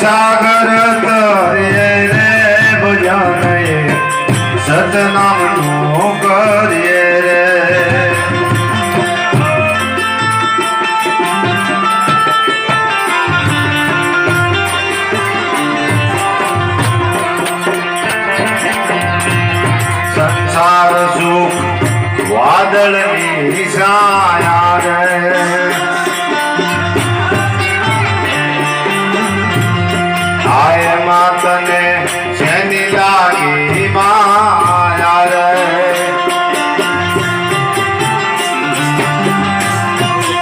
સાગર તરે રે બજાને સતનામ નો કરીએ. સુખ વાદળની નિશાયા રે હાય માયા રે?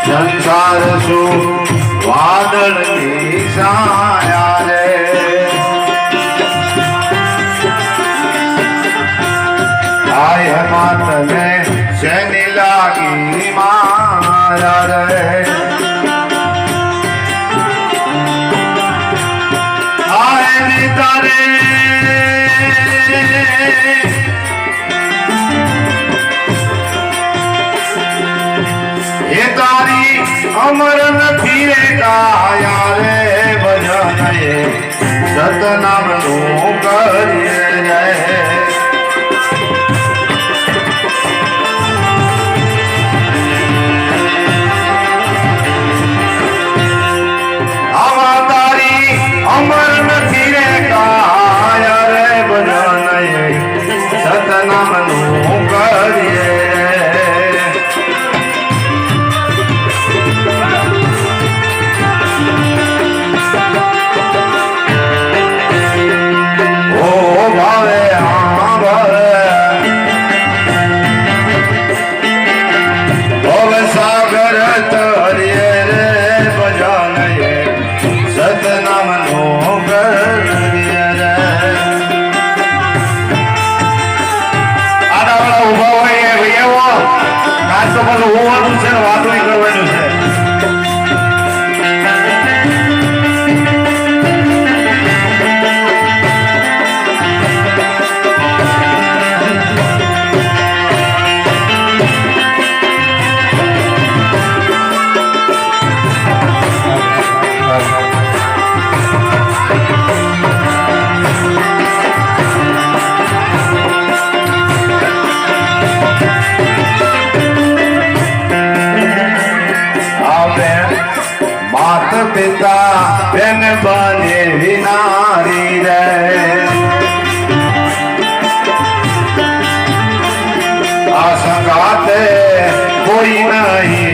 સંસાર સુખ વાદળની નિશાયા Amara. संगाते कोई नहीं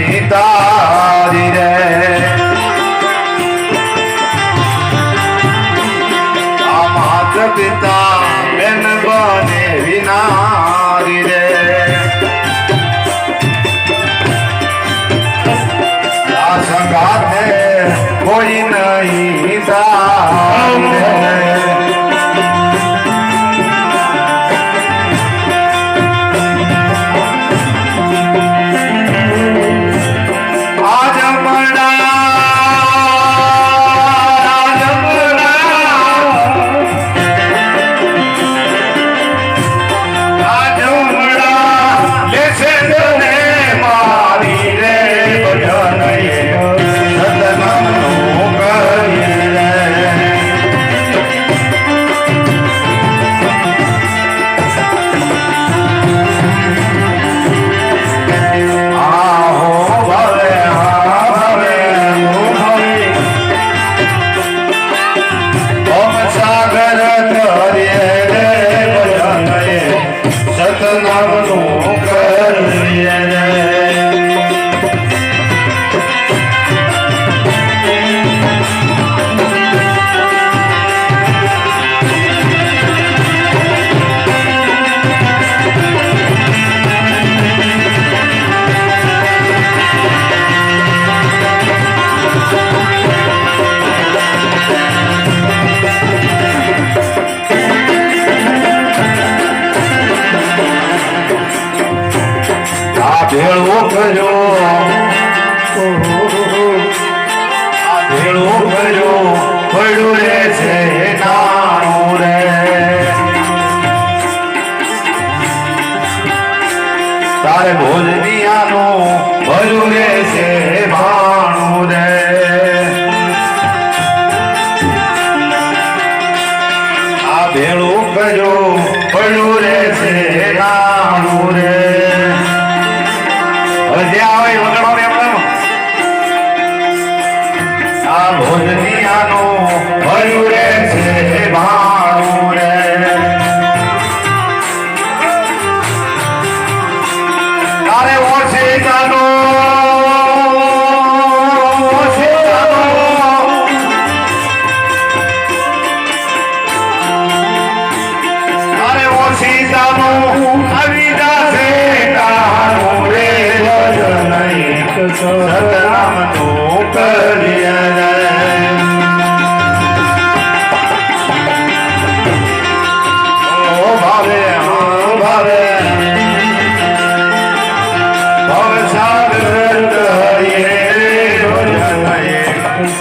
ભજો ભેળું ભજો ભળું રે છે તારું રે. તારે ભોજનિયાનું ભલું રે છે ભાણું રે. I don't know.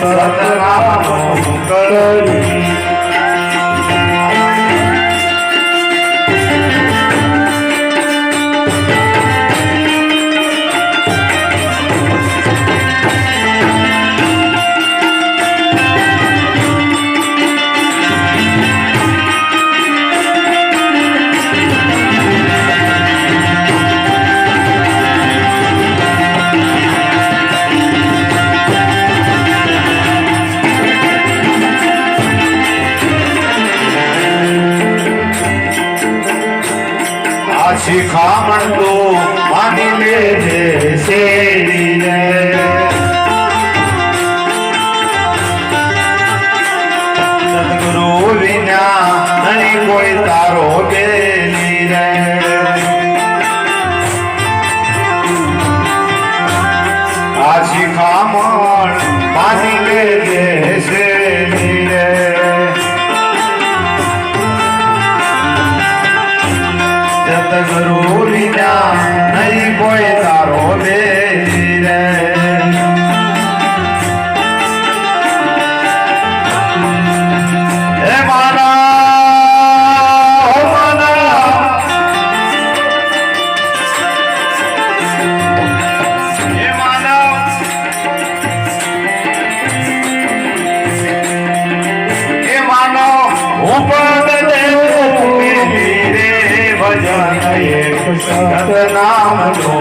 સતરામ કરી શિખામણ તો માની લે છે શેરીને. સદગુરુ વિના નહીં કોઈ તારો બેલી રે નામ લો